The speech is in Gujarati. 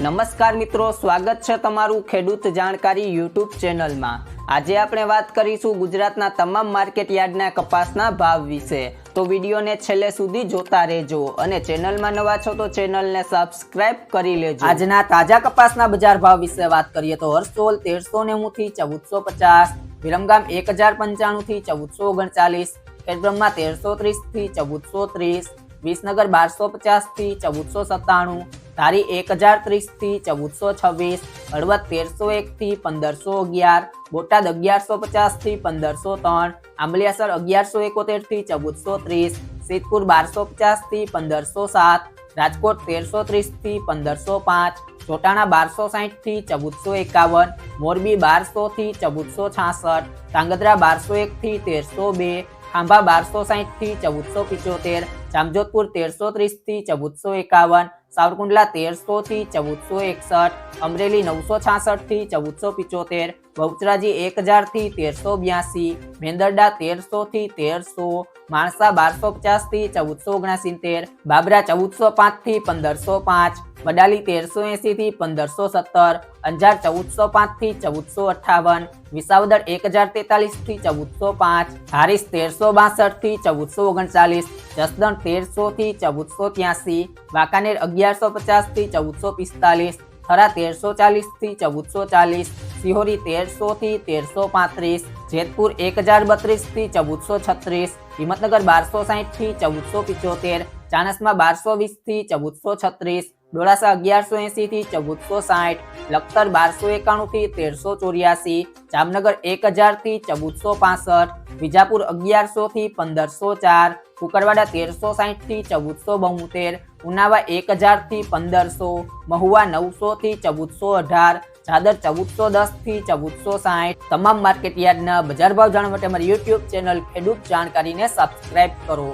નમસ્કાર મિત્રો, સ્વાગત છે તમારું ખેડૂત જાણકારી યુટ્યુબ ચેનલમાં. આજે આપણે વાત કરીશું ગુજરાતના તમામ માર્કેટ યાર્ડના કપાસના ભાવ વિશે. તો વિડીયોને છેલ્લે સુધી જોતા રહેજો અને ચેનલમાં નવા છો તો ચેનલને સબસ્ક્રાઇબ કરી લેજો. આજના તાજા કપાસના બજાર ભાવ વિશે વાત કરીએ તો હર્ષોલ તેરસો નેવું થી ચૌદસો પચાસ, વિરમગામ એક હજાર પંચાણું થી ચૌદસો ઓગણચાલીસ, ખેડબ્રહ્મા તેરસો ત્રીસથી ચૌદસો ત્રીસ, વિસનગર બારસો પચાસથી ચૌદસો સત્તાણું ધારી એક હજાર ત્રીસથી ચૌદસો છવ્વીસ, હળવદ તેરસો એક થી પંદરસો અગિયાર, બોટાદ અગિયારસો પચાસથી પંદરસો ત્રણ, આંબલિયાસર અગિયારસો એકોતેરથી ચૌદસો ત્રીસ, સિદ્ધપુર બારસો પચાસથી પંદરસો સાત, રાજકોટ તેરસો ત્રીસથી પંદરસો પાંચ, ચોટાણા બારસો સાહીઠથી ચૌદસો એકાવન, મોરબી બારસો થી ચૌદસો છાસઠ, ધાંગધ્રા બારસો એક થી તેરસો બે, ખાંભા બારસો સાહીઠથી ચૌદસો પિચોતેર, જામજોધપુર તેરસો ત્રીસથી ચૌદસો એકાવન સાવરકુંડલા તેરસો થી ચૌદસો એકસઠ, અમરેલી નવસો છાસઠથી ચૌદસો પિચોતેર, બહુચરાજી એક હજારથી તેરસો બ્યાસી, મેંદરડા તેરસો થી તેરસો, માણસા બારસો પચાસથી ચૌદસો ઓગણસિત્તેર, બાબરા ચૌદસો પાંચથી પંદરસો પાંચ વડાલી તેરસો એસી થી પંદરસો સત્તર, અંજાર ચૌદસો પાંચથી ચૌદસો અઠાવન, વિસાવદર એક હજાર તેતાલીસથી ચૌદસો પાંચ, હારીસ તેરસો બાસઠથી ચૌદસો ઓગણચાલીસ, જસદણ તેરસો થી ચૌદસો ત્યાસી, વાંકાનેર અગિયારસો પચાસથી ચૌદસો પિસ્તાલીસ થરા તેરસો ચાલીસથી ચૌદસો ચાલીસ, સિહોરી તેરસો થી તેરસો પાંત્રીસ, જેતપુર એક હજાર બત્રીસથી ચૌદસો છત્રીસ, હિંમતનગર બારસો સાહીઠથી ચૌદસો પિચોતેર, ચાણસમાં બારસો વીસથી ચૌદસો છત્રીસ, ડોળાસા અગિયારસો એસી થી ચૌદસો સાઠ લખતર બારસો એકાણું થી તેરસો ચોર્યાસી, જામનગર એક હજારથી ચૌદસો પાસઠ, વિજાપુર અગિયારસો થી પંદરસો ચાર, કુકરવાડા તેરસો સાઠથી ચૌદસો બોતેર ઉનાવા એક હજારથી પંદરસો, મહુવા નવસોથી ચૌદસો અઢાર ચાદર ચૌદસો દસથી ચૌદસો સાઠ. તમામ માર્કેટ યાર્ડના બજાર ભાવ જાણવા માટે અમારી યુટ્યુબ ચેનલ ખેડૂત જાણકારીને સબસ્ક્રાઇબ કરો.